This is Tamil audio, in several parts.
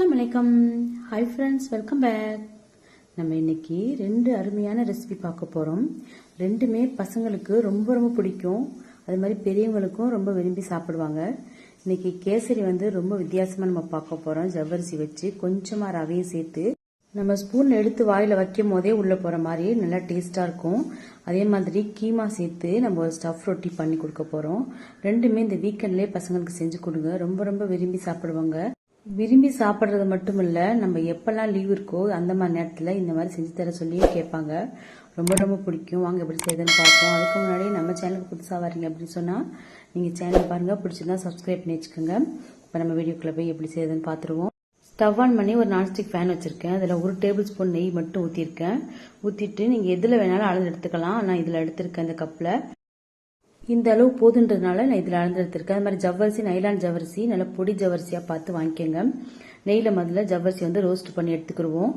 அஸ்லாம் வலைக்கம் ஹாய் ஃப்ரெண்ட்ஸ் வெல்கம் பேக் நம்ம இன்னைக்கு ரெண்டு அருமையான ரெசிபி பார்க்க போகிறோம் ரெண்டுமே பசங்களுக்கு ரொம்ப ரொம்ப பிடிக்கும். அது மாதிரி பெரியவங்களுக்கும் ரொம்ப விரும்பி சாப்பிடுவாங்க. இன்னைக்கு கேசரி வந்து ரொம்ப வித்தியாசமாக நம்ம பார்க்க போகிறோம் ஜவ்வரிசி வச்சு கொஞ்சமாக ரவையும் சேர்த்து நம்ம ஸ்பூன் எடுத்து வாயில் வைக்கும் போதே உள்ளே போகிற மாதிரி நல்லா டேஸ்ட்டாக இருக்கும். அதே மாதிரி கீமா சேர்த்து நம்ம ஒரு ஸ்டஃப் ரொட்டி பண்ணி கொடுக்க போகிறோம் ரெண்டுமே இந்த வீக்கெண்ட்லேயே பசங்களுக்கு செஞ்சு கொடுங்க. ரொம்ப ரொம்ப விரும்பி சாப்பிடுவாங்க. விரும்பி சாப்பிட்றது மட்டும் இல்லை நம்ம எப்பெல்லாம் லீவ் இருக்கோ அந்த மாதிரி நேரத்தில் இந்த மாதிரி செஞ்சு தர சொல்லியே கேட்பாங்க. ரொம்ப ரொம்ப பிடிக்கும். வாங்க எப்படி செய்யுதுன்னு பார்ப்போம். அதுக்கு முன்னாடி நம்ம சேனலுக்கு புதுசாக வரீங்க அப்படின்னு சொன்னால் நீங்கள் சேனல் பாருங்கள் பிடிச்சிருந்தா சப்ஸ்கிரைப் பண்ணி வச்சுக்கோங்க இப்போ நம்ம வீடியோக்குள்ளே போய் எப்படி செய்யுதுன்னு பார்த்துருவோம். ஸ்டவ் ஆன் பண்ணி ஒரு நான்ஸ்டிக் ஃபேன் வச்சுருக்கேன். அதில் ஒரு டேபிள் ஸ்பூன் நெய் மட்டும் ஊற்றிருக்கேன் ஊற்றிட்டு நீங்கள் எதில் வேணாலும் அளந்து எடுத்துக்கலாம். நான் இதில் எடுத்திருக்கேன் இந்த கப்பில் இந்த அளவு போதுன்றதுனால நான் இதில் அளந்தெடுத்திருக்கேன் அது மாதிரி ஜவ்வரிசி நைலான் ஜவ்வரிசி நல்லா பொடி ஜவ்வரிசியாக பார்த்து வாங்கிக்கோங்க. நெய்யில் முதல்ல ஜவ்வரிசி வந்து ரோஸ்ட் பண்ணி எடுத்துக்கிடுவோம்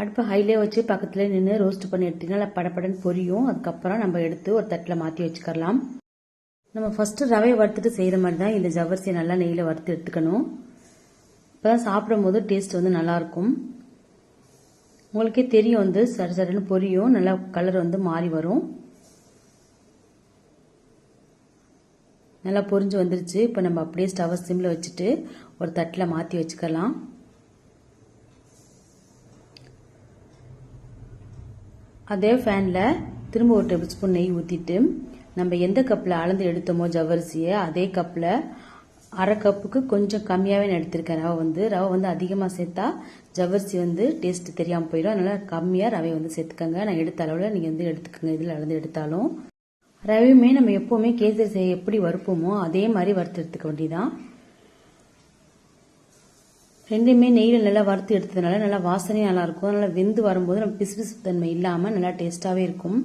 அடுப்பை ஹைலே வச்சு பக்கத்தில் நின்று ரோஸ்ட் பண்ணி எடுத்திங்கன்னா நல்லா படப்படன்னு பொரியும். அதுக்கப்புறம் நம்ம எடுத்து ஒரு தட்டில் மாற்றி வச்சுக்கலாம் நம்ம ஃபஸ்ட்டு ரவையை வறுத்துட்டு செய்கிற மாதிரி தான் இந்த ஜவ்வரிசியை நல்லா நெய்யில் வறுத்து எடுத்துக்கணும். இப்போ தான் சாப்பிடும் போது டேஸ்ட் வந்து நல்லாயிருக்கும். உங்களுக்கே தெரியும் வந்து சர சரன்னு பொரியும். நல்லா கலர் வந்து மாறி வரும். நல்லா பொரிஞ்சு வந்துருச்சு. இப்போ நம்ம அப்படியே ஸ்டவ் சிம்மில் வச்சுட்டு ஒரு தட்டில் மாற்றி வச்சுக்கலாம். அதே ஃபேனில் திரும்ப ஒரு டேபிள் ஸ்பூன் நெய் ஊற்றிட்டு நம்ம எந்த கப்பில் அளந்து எடுத்தோமோ ஜவ்வரிசியை அதே கப்பில் அரை கப்புக்கு கொஞ்சம் கம்மியாகவே நான் எடுத்திருக்கேன். ரவை வந்து ரவை வந்து அதிகமாக சேர்த்தா ஜவ்வரிசி வந்து டேஸ்ட் தெரியாமல் போயிடும். அதனால் கம்மியாக ரவை வந்து சேர்த்துக்கோங்க. நான் எடுத்த அளவில் நீங்கள் வந்து எடுத்துக்கோங்க. இதில் அளந்து எடுத்தாலும். ரவையுமே நம்ம எப்போவுமே கேசரி செய்ய எப்படி வறுப்போமோ அதே மாதிரி வறுத்து எடுத்துக்க வேண்டியதான் ரெண்டுமே நெய்யில் நல்லா வறுத்து எடுத்ததுனால நல்லா வாசனையும் நல்லா இருக்கும். நல்லா வெந்து வரும்போது நம்ம பிசு தன்மை இல்லாமல் நல்லா டேஸ்ட்டாகவே இருக்கும்.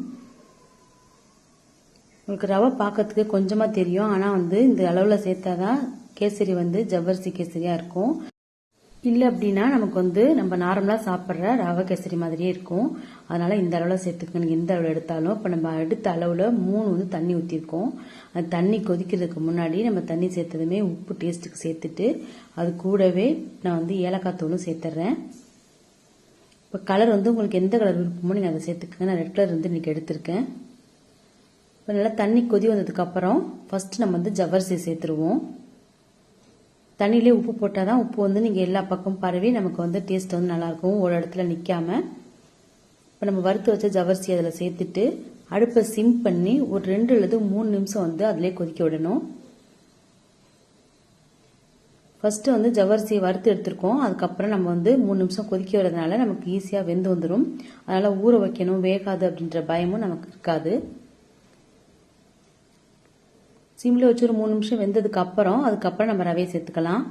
உங்களுக்கு ரவை பார்க்கறதுக்கு கொஞ்சமாக தெரியும். ஆனால் வந்து இந்த அளவில் சேர்த்தா தான் கேசரி வந்து ஜவ்வரிசி கேசரியாக இருக்கும். இல்லை அப்படின்னா நமக்கு வந்து நம்ம நார்மலாக சாப்பிட்ற ரவை கேசரி மாதிரியே இருக்கும். அதனால் இந்த அளவில் சேர்த்துக்கணும். எந்த அளவில் எடுத்தாலும். இப்போ நம்ம எடுத்த அளவில் மூணு வந்து தண்ணி ஊற்றிருக்கோம் அந்த தண்ணி கொதிக்கிறதுக்கு முன்னாடி நம்ம தண்ணி சேர்த்ததுமே உப்பு டேஸ்ட்டுக்கு சேர்த்துட்டு அது கூடவே நான் வந்து ஏலக்காய் தூளும் சேர்த்துட்றேன் இப்போ கலர் வந்து உங்களுக்கு எந்த கலர் விருப்பமோ நீங்கள் அதை சேர்த்துக்கங்க. நான் ரெட் கலர் வந்து இன்றைக்கி எடுத்திருக்கேன். இப்போ நல்லா தண்ணி கொதி வந்ததுக்கப்புறம் ஃபஸ்ட்டு நம்ம வந்து ஜவரிசி சேர்த்துருவோம். தண்ணியிலே உப்பு போட்டால் தான் உப்பு வந்து நீங்கள் எல்லா பக்கமும் பரவி நமக்கு வந்து டேஸ்ட் வந்து நல்லாயிருக்கும். ஒரு இடத்துல நிற்காம இப்போ நம்ம வறுத்து வச்ச ஜவ்வரிசி அதில் சேர்த்துட்டு அடுப்பை சிம் பண்ணி ஒரு ரெண்டு அல்லது மூணு நிமிஷம் வந்து அதிலே கொதிக்க விடணும். ஃபஸ்ட்டு வந்து ஜவரிசியை வறுத்து எடுத்திருக்கோம். அதுக்கப்புறம் நம்ம வந்து மூணு நிமிஷம் கொதிக்க வரதுனால நமக்கு ஈஸியாக வெந்து வந்துடும் அதனால் ஊற வைக்கணும். வேகாது அப்படின்ற பயமும் நமக்கு இருக்காது. சிம்மில் வச்சு ஒரு மூணு நிமிஷம் வெந்ததுக்கு அப்புறம் அதுக்கப்புறம் நம்ம ரவையை சேர்த்துக்கலாம்.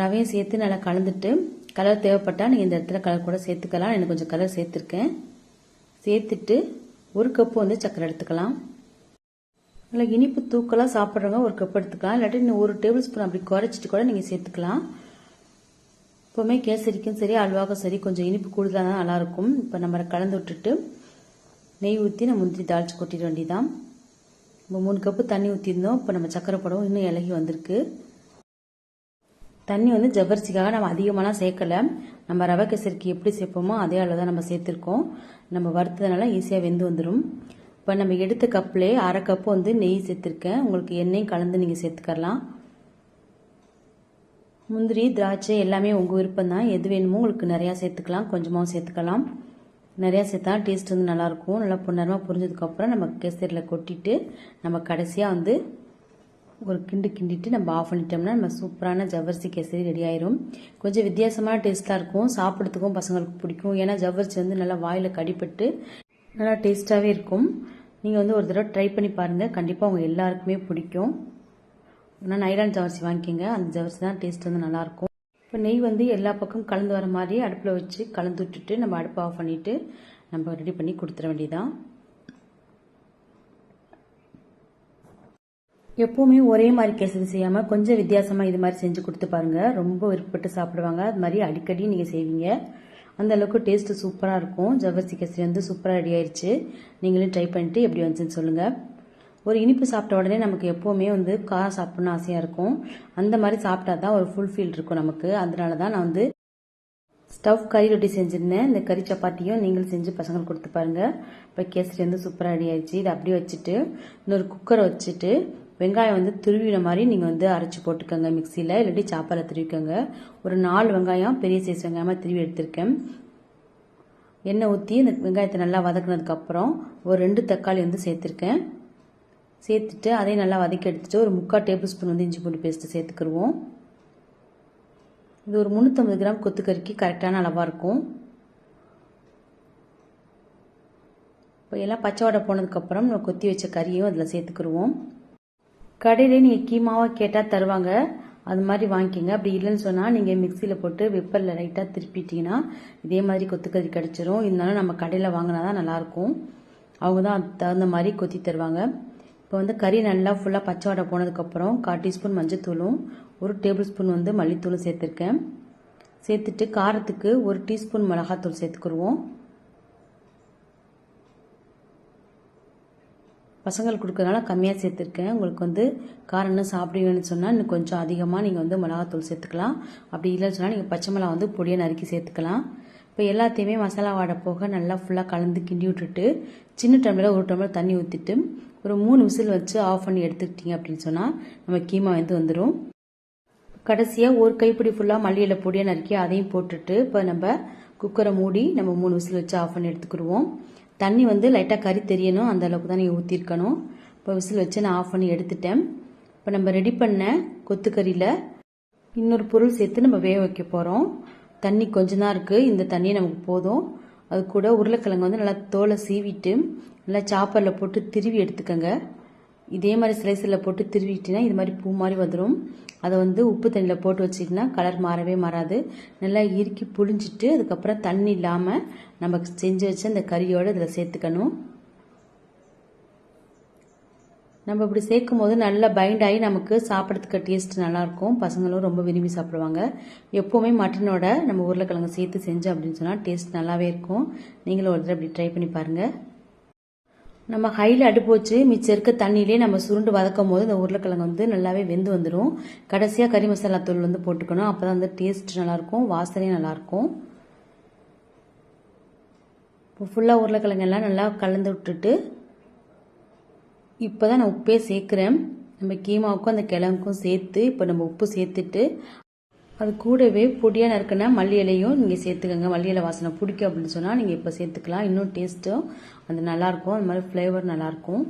ரவையை சேர்த்து நல்லா கலந்துட்டு கலர் தேவைப்பட்டால் நீங்கள் இந்த இடத்துல கலர் கூட சேர்த்துக்கலாம். எனக்கு கொஞ்சம் கலர் சேர்த்துருக்கேன். சேர்த்துட்டு ஒரு கப்பு வந்து சக்கரை எடுத்துக்கலாம். நல்லா இனிப்பு தூக்கலாக சாப்பிட்றவங்க ஒரு கப் எடுத்துக்கலாம். இல்லாட்டி இன்னும் ஒரு டேபிள் ஸ்பூன் அப்படி குறைச்சிட்டு கூட நீங்கள் சேர்த்துக்கலாம். எப்போவுமே கேசரிக்கும் சரி அல்வாக்கும் சரி கொஞ்சம் இனிப்பு கூடுதலாக தான் நல்லாயிருக்கும். இப்போ நம்ம கலந்து விட்டுட்டு நெய் ஊற்றி நம்ம முந்திரி தாளிச்சு கொட்டிட வேண்டியதான் நம்ம மூணு கப்பு தண்ணி ஊற்றிருந்தோம் இப்போ நம்ம சக்கரை படம் இன்னும் இலகி வந்திருக்கு. தண்ணி வந்து ஜவ்வரிசிக்காக நம்ம அதிகமாகலாம் சேர்க்கலை. நம்ம ரவை கேசரிக்கு எப்படி சேர்ப்போமோ அதே அளவு தான் நம்ம சேர்த்துருக்கோம். நம்ம வறுத்ததுனால ஈஸியாக வெந்து வந்துடும் இப்போ நம்ம எடுத்த கப்பிலே அரை கப்பு வந்து நெய் சேர்த்துருக்கேன். உங்களுக்கு எண்ணெயும் கலந்து நீங்கள் சேர்த்துக்கலாம். முந்திரி திராட்சை எல்லாமே உங்கள் விருப்பம் தான் எது வேணுமோ உங்களுக்கு நிறையா சேர்த்துக்கலாம். கொஞ்சமாகவும் சேர்த்துக்கலாம். நிறையா சேர்த்தா டேஸ்ட் வந்து நல்லாயிருக்கும். நல்லா பொன்னரமாக புரிஞ்சதுக்கப்புறம் நம்ம கேசரியில் கொட்டிட்டு நம்ம கடைசியாக வந்து ஒரு கிண்டு கிண்டிட்டு நம்ம ஆஃப் பண்ணிட்டோம்னா நம்ம சூப்பரான ஜவ்வரிசி கேசரி ரெடி ஆயிரும். கொஞ்சம் வித்தியாசமான டேஸ்ட்டாக இருக்கும். சாப்பிட்றதுக்கும் பசங்களுக்கு பிடிக்கும். ஏன்னா ஜவ்வரிசி வந்து நல்லா வாயில் கடிப்பட்டு நல்லா டேஸ்ட்டாகவே இருக்கும். நீங்கள் வந்து ஒரு தடவை ட்ரை பண்ணி பாருங்கள் கண்டிப்பாக உங்கள் எல்லாருக்குமே பிடிக்கும். ஆனால் நைலான் ஜவரிசி வாங்கிக்கோங்க. அந்த ஜவரிசி தான் டேஸ்ட் வந்து நல்லாயிருக்கும். இப்போ நெய் வந்து எல்லா பக்கம் கலந்து வர மாதிரி அடுப்பில் வச்சு கலந்து விட்டுட்டு நம்ம அடுப்பை ஆஃப் பண்ணிவிட்டு நம்ம ரெடி பண்ணி கொடுத்துட வேண்டியதான் எப்போவுமே ஒரே மாதிரி கேசரி செய்யாமல் கொஞ்சம் வித்தியாசமாக இது மாதிரி செஞ்சு கொடுத்து பாருங்கள் ரொம்ப விருப்பப்பட்டு சாப்பிடுவாங்க. அது மாதிரி அடிக்கடி நீங்கள் செய்வீங்க. அந்த அளவுக்கு டேஸ்ட்டு சூப்பராக இருக்கும். ஜவ்வரிசி கேசரி வந்து சூப்பராக ரெடி ஆயிடுச்சு நீங்களும் ட்ரை பண்ணிட்டு எப்படி வந்துச்சுன்னு சொல்லுங்கள் ஒரு இனிப்பு சாப்பிட்ட உடனே நமக்கு எப்போவுமே வந்து காரம் சாப்பிடணும்னு ஆசையாக இருக்கும். அந்த மாதிரி சாப்பிட்டா தான் ஒரு ஃபுல்ஃபில் இருக்கும் நமக்கு. அதனால தான் நான் வந்து ஸ்டவ் கறி ரொட்டி செஞ்சுருந்தேன். இந்த கறி சப்பாத்தியும் நீங்கள் செஞ்சு பசங்களுக்கு கொடுத்து பாருங்க. இப்போ கேசரி வந்து சூப்பராக ரெடி ஆயிடுச்சு. இதை அப்படியே வச்சுட்டு இன்னொரு குக்கரை வச்சுட்டு வெங்காயம் வந்து துருவின மாதிரி நீங்கள் வந்து அரைச்சி போட்டுக்கோங்க மிக்சியில் இல்லாட்டி சாப்பாடில் துருவிக்கோங்க. ஒரு நாலு வெங்காயம் பெரிய சைஸ் வெங்காயமாக திருவி எடுத்திருக்கேன். எண்ணெய் ஊற்றி இந்த வெங்காயத்தை நல்லா வதக்குனதுக்கப்புறம் ஒரு ரெண்டு தக்காளி வந்து சேர்த்துருக்கேன். சேர்த்துட்டு அதையும் நல்லா வதக்கி எடுத்துட்டு ஒரு முக்கால் டேபிள் ஸ்பூன் வந்து இஞ்சி பூண்டு பேஸ்ட்டு சேர்த்துக்கிடுவோம் இது ஒரு முந்நூற்றம்பது கிராம் கொத்துக்கறிக்கு கரெக்டான அளவாக இருக்கும். இப்போ எல்லாம் பச்சை வடை போனதுக்கப்புறம் நம்ம கொத்தி வச்ச கறியும் அதில் சேர்த்துக்கிடுவோம் கடையிலே நீங்கள் கீமாவாக கேட்டால் தருவாங்க. அது மாதிரி வாங்கிக்கிங்க. அப்படி இல்லைன்னு சொன்னால் நீங்கள் மிக்சியில் போட்டு வெப்பரில் லைட்டாக திருப்பிட்டீங்கன்னா இதே மாதிரி கொத்துக்கறி கிடச்சிரும். இருந்தாலும் நம்ம கடையில் வாங்கினா தான் நல்லாயிருக்கும். அவங்க தான் அதுக்கு தகுந்த மாதிரி கொத்தி தருவாங்க. இப்போ வந்து கறி நல்லா ஃபுல்லாக பச்சை வடை போனதுக்கப்புறம் கால் டீஸ்பூன் மஞ்சத்தூளும் ஒரு டேபிள் ஸ்பூன் வந்து மல்லித்தூளும் சேர்த்துருக்கேன். சேர்த்துட்டு காரத்துக்கு ஒரு டீஸ்பூன் மிளகாத்தூள் சேர்த்துக்குருவோம். பசங்களுக்கு கொடுக்குறதுனால கம்மியாக சேர்த்துருக்கேன். உங்களுக்கு வந்து காரம் இன்னும் சாப்பிடுவீங்கன்னு சொன்னால் இன்னும் கொஞ்சம் அதிகமாக நீங்கள் வந்து மிளகாத்தூள் சேர்த்துக்கலாம். அப்படி இல்லைன்னு சொன்னால் நீங்கள் பச்சை மிளகா வந்து பொடியை நறுக்கி சேர்த்துக்கலாம். இப்போ எல்லாத்தையுமே மசாலா வாடை போக நல்லா ஃபுல்லாக கலந்து கிண்டி விட்டுட்டு சின்ன டம்ளரில் ஒரு டம்ளர் தண்ணி ஊற்றிட்டு ஒரு மூணு விசில் வச்சு ஆஃப் பண்ணி எடுத்துக்கிட்டீங்க அப்படின்னு சொன்னால் நம்ம கீமா வந்து வந்துடும் கடைசியாக ஒரு கைப்பிடி ஃபுல்லாக மல்லியில் பொடியை நறுக்கி அதையும் போட்டுட்டு இப்போ நம்ம குக்கரை மூடி நம்ம மூணு விசில் வச்சு ஆஃப் பண்ணி எடுத்துக்கிடுவோம். தண்ணி வந்து லைட்டாக கறி தெரியணும். அந்த அளவுக்கு தான் நீங்கள் ஊற்றிருக்கணும் இப்போ விசில் வச்சு நான் ஆஃப் பண்ணி எடுத்துட்டேன். இப்போ நம்ம ரெடி பண்ண கொத்துக்கறியில் இன்னொரு பொருள் சேர்த்து நம்ம வேக வைக்க போகிறோம் தண்ணி கொஞ்சம் தான் இருக்குது இந்த தண்ணியே நமக்கு போதும். அது கூட உருளைக்கிழங்கு வந்து நல்லா தோலை சீவிட்டு நல்லா சாப்பரில் போட்டு திருவி எடுத்துக்கோங்க. இதே மாதிரி ஸ்லைஸில் போட்டு திருவிட்டினா இது மாதிரி பூ மாதிரி வந்துடும் அதை வந்து உப்பு தண்ணியில் போட்டு வச்சிங்கன்னா கலர் மாறவே மாறாது. நல்லா இறுக்கி புளிஞ்சிட்டு அதுக்கப்புறம் தண்ணி இல்லாமல் நம்ம செஞ்சு வச்ச அந்த கறியோடு இதில் சேர்த்துக்கணும். நம்ம இப்படி சேர்க்கும் போது நல்லா பைண்ட் ஆகி நமக்கு சாப்பிட்றதுக்கு டேஸ்ட் நல்லாயிருக்கும். பசங்களும் ரொம்ப விரும்பி சாப்பிடுவாங்க. எப்போவுமே மட்டனோட நம்ம உருளைக்கிழங்கு சேர்த்து செஞ்சோம் அப்படின்னு சொன்னால் டேஸ்ட் நல்லாவே இருக்கும். நீங்களும் ஒரு தடவை இப்படி ட்ரை பண்ணி பாருங்கள் நம்ம ஹையில் அடுப்பு வச்சு மிச்சம் இருக்க தண்ணியிலே நம்ம சுருண்டு வதக்கும் போது இந்த உருளைக்கிழங்கு வந்து நல்லாவே வெந்து வந்துடும் கடைசியாக கறி மசாலா தூள் வந்து போட்டுக்கணும். அப்போ தான் வந்து டேஸ்ட் நல்லாயிருக்கும் வாசனையும் நல்லாயிருக்கும். இப்போ ஃபுல்லாக உருளைக்கிழங்கெல்லாம் நல்லா கலந்து விட்டுட்டு இப்போ தான் நான் உப்பே சேர்க்குறேன். நம்ம கீமாவுக்கும் அந்த கிழங்குக்கும் சேர்த்து இப்போ நம்ம உப்பு சேர்த்துட்டு அது கூடவே பொடியாக நறுக்கின மல்லி இலையும் நீங்கள் சேர்த்துக்கோங்க. மல்லி இலை வாசனை பிடிக்கும் அப்படின்னு சொன்னால் நீங்கள் இப்போ சேர்த்துக்கலாம். இன்னும் டேஸ்ட்டும் அது நல்லாயிருக்கும் அது மாதிரி ஃப்ளேவர் நல்லாயிருக்கும்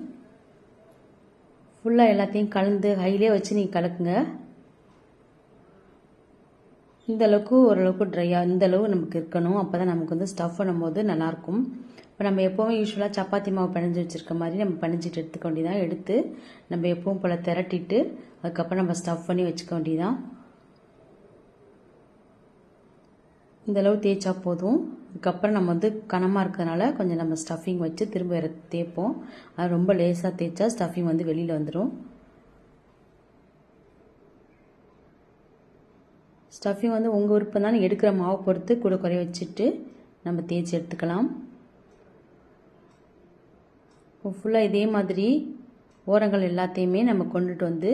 ஃபுல்லாக எல்லாத்தையும் கலந்து ஹைலே வச்சு நீங்கள் கலக்குங்க. இந்த அளவுக்கு ஓரளவுக்கு ட்ரையாக இந்த அளவு நமக்கு இருக்கணும். அப்போ தான் நமக்கு வந்து ஸ்டஃப் பண்ணும்போது நல்லாயிருக்கும் இப்போ நம்ம எப்போவும் யூஸ்வலாக சப்பாத்தி மாவு பிணைஞ்சி வச்சுருக்க மாதிரி நம்ம பிணைஞ்சிட்டு எடுத்துக்க வேண்டியதான் எடுத்து நம்ம எப்பவும் போல் திரட்டிட்டு அதுக்கப்புறம் நம்ம ஸ்டஃப் பண்ணி வச்சுக்க வேண்டியதான் இந்தளவு தேய்ச்சா போதும். அதுக்கப்புறம் நம்ம வந்து கனமாக இருக்கிறதுனால கொஞ்சம் நம்ம ஸ்டஃபிங் வச்சு திரும்ப தேய்ப்போம். அது ரொம்ப லேசாக தேய்ச்சா ஸ்டஃபிங் வந்து வெளியில் வந்துடும் ஸ்டஃபிங் வந்து உங்கள் விருப்பம் தான் எடுக்கிற மாவை பொறுத்து கூட குறைய வச்சுட்டு நம்ம தேய்ச்சி எடுத்துக்கலாம். ஃபுல்லாக இதே மாதிரி ஓரங்கள் எல்லாத்தையுமே நம்ம கொண்டுட்டு வந்து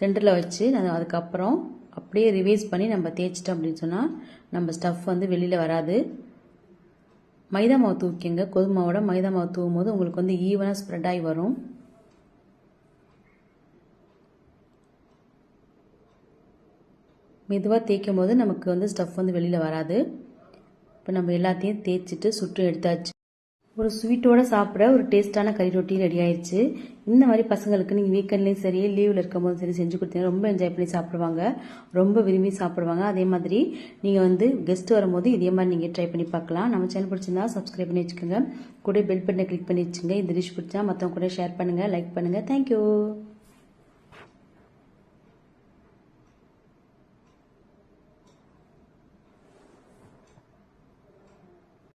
சென்டரில் வச்சு அதுக்கப்புறம் அப்படியே ரிவைஸ் பண்ணி நம்ம தேய்ச்சிட்டோம் அப்படின்னு சொன்னால் நம்ம ஸ்டஃப் வந்து வெளியில் வராது. மைதா மாவு தூக்கிங்க கொதுமாவோட மைதா மாவு தூவும் போது உங்களுக்கு வந்து ஈவனாக ஸ்ப்ரெட் ஆகி வரும். மெதுவாக தேய்க்கும் போது நமக்கு வந்து ஸ்டஃப் வந்து வெளியில் வராது. இப்போ நம்ம எல்லாத்தையும் தேய்ச்சிட்டு சுட்டு எடுத்தாச்சு. ஒரு ஸ்வீட்டோட சாப்பிட ஒரு டேஸ்ட்டான கறி ரொட்டி ரெடி ஆயிடுச்சு. இந்த மாதிரி பசங்களுக்கு நீங்கள் வீக்கெண்ட்லேயும் சரி லீவில் இருக்கும்போது சரி செஞ்சு கொடுத்தீங்கன்னா ரொம்ப என்ஜாய் பண்ணி சாப்பிடுவாங்க. ரொம்ப விரும்பி சாப்பிடுவாங்க. அதே மாதிரி நீங்கள் வந்து கெஸ்ட் வரும்போது இதே மாதிரி நீங்கள் ட்ரை பண்ணி பார்க்கலாம். நம்ம சேனல் பிடிச்சிருந்தா சப்ஸ்கிரைப் பண்ணி வச்சுக்கோங்க. கூட பெல் பட்டனை கிளிக் பண்ணி வச்சுங்க இந்த டிஷ் பிடிச்சா மற்றவங்க கூட ஷேர் பண்ணுங்கள் லைக் பண்ணுங்கள் தேங்க்யூ